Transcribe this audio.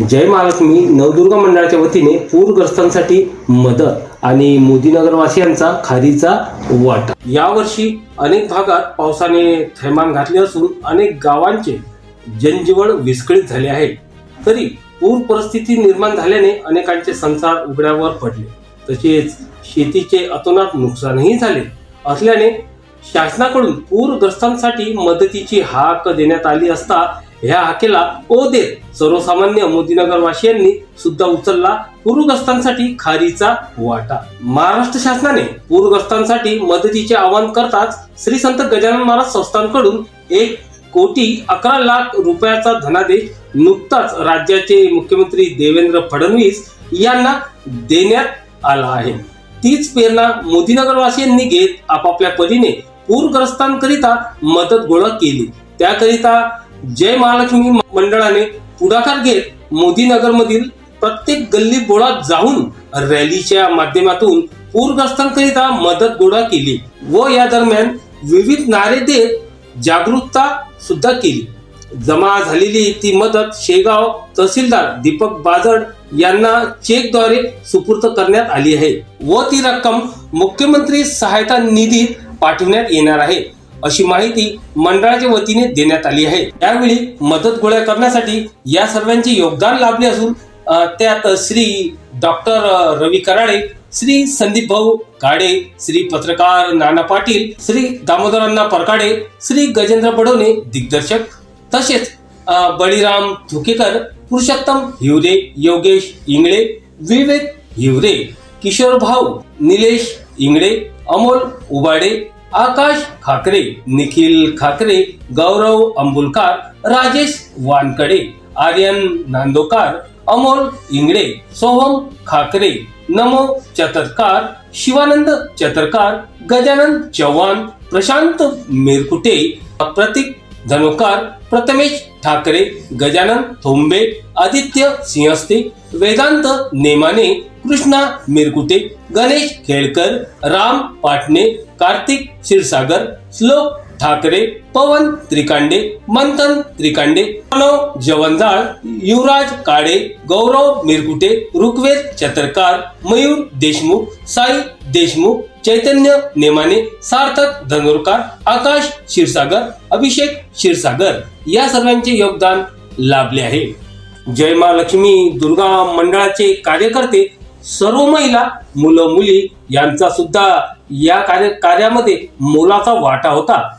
जय महालक्ष्मी नवदुर्गा मंडळाच्या वतीने पूरग्रस्तांसाठी मदत आणि मोदीनगरवासियांचा खारीचा वाटा. यावर्षी अनेक भागात पावसाने थैमान घातले असून अनेक गावांचे जनजीवन विस्कळीत झाले आहे. तरी पूर परिस्थिती निर्माण झाल्याने अनेकांचे संसार उघड्यावर पडले. तसेच शेतीचे अतोनात नुकसानही झाले असल्याने शासनाकडून पूरग्रस्तांसाठी मदतीची हाक देण्यात आली असता ह्या हाकेला ओ देत सर्वसामान्य मोदीनगर वासियांनी सुद्धा उचलला पूरग्रस्तांसाठी खारीचा वाटा. महाराष्ट्र शासनाने पूरग्रस्तांसाठी मदतीचे आवाहन करताच श्री संत गजानन महाराज संस्थांकडून एक कोटी अकरा लाख रुपयाचा धनादेश नुकताच राज्याचे मुख्यमंत्री देवेंद्र फडणवीस यांना देण्यात आला आहे. तीच प्रेरणा मोदीनगरवासियांनी घेत आपापल्या परीने पूरग्रस्तांकरिता मदत गोळा केली. त्याकरिता जय महालक्ष्मी मंडळाने पुढाकार घेत मोदीनगरमधील प्रत्येक गल्ली बोळात जाऊन रॅलीच्या माध्यमातून पूरग्रस्तांकरिता मदत गोळा केली व या दरम्यान विविध नारे देत जागरूकता सुद्धा केली. जमा झालेली ती मदत शेगाव तहसीलदार दीपक बाजड यांना चेकद्वारे सुपूर्द करण्यात आली आहे व ती रक्कम मुख्यमंत्री सहायता निधीत पाठवण्यात येणार आहे. अशी माहिती मंडळाच्या वतीने देण्यात आली आहे. त्यावेळी मदत गोळा करण्यासाठी या सर्वांचे योगदान लाभले असून त्यात श्री डॉक्टर रवी कराळे श्री संदीप भाऊ काडे श्री पत्रकार नाना पाटील श्री दामोदरांना परकाडे श्री गजेंद्र बडोने दिग्दर्शक तसेच बळीराम धुकेकर पुरुषोत्तम हिवरे योगेश इंगळे विवेक हिवरे किशोर भाऊ निलेश इंगळे अमोल उबाडे आकाश खाकरे निखिल खाकरे गौरव अंबुलकार राजेश वानकडे आर्यन नांदोकार अमोल इंगळे सोहम खाकरे नमो चतरकार शिवानंद चतरकार गजानन चव्हाण प्रशांत मेरकुटे प्रतीक धनुकार प्रथमेश ठाकरे गजानन थोंबे आदित्य सिंहस्ते वेदांत नेमाने कृष्णा मिरकुटे गणेश खेळकर राम पाटणे कार्तिक क्षीरसागर श्लोक ठाकरे पवन त्रिकांडे मंथन त्रिकांडे प्रणव जवंजाळ युवराज काळे गौरव मिरकुटे ऋग्वेद चतरकार मयूर देशमुख साई देशमुख चैतन्य नेमाने सार्थक धनुरकार आकाश क्षीरसागर अभिषेक क्षीरसागर या सर्वांचे योगदान लाभले आहे. जय महालक्ष्मी दुर्गा मंडळाचे कार्यकर्ते सर्व महिला मुलं मुली यांचा सुद्धा या कार्य कार्यामध्ये मोलाचा वाटा होता.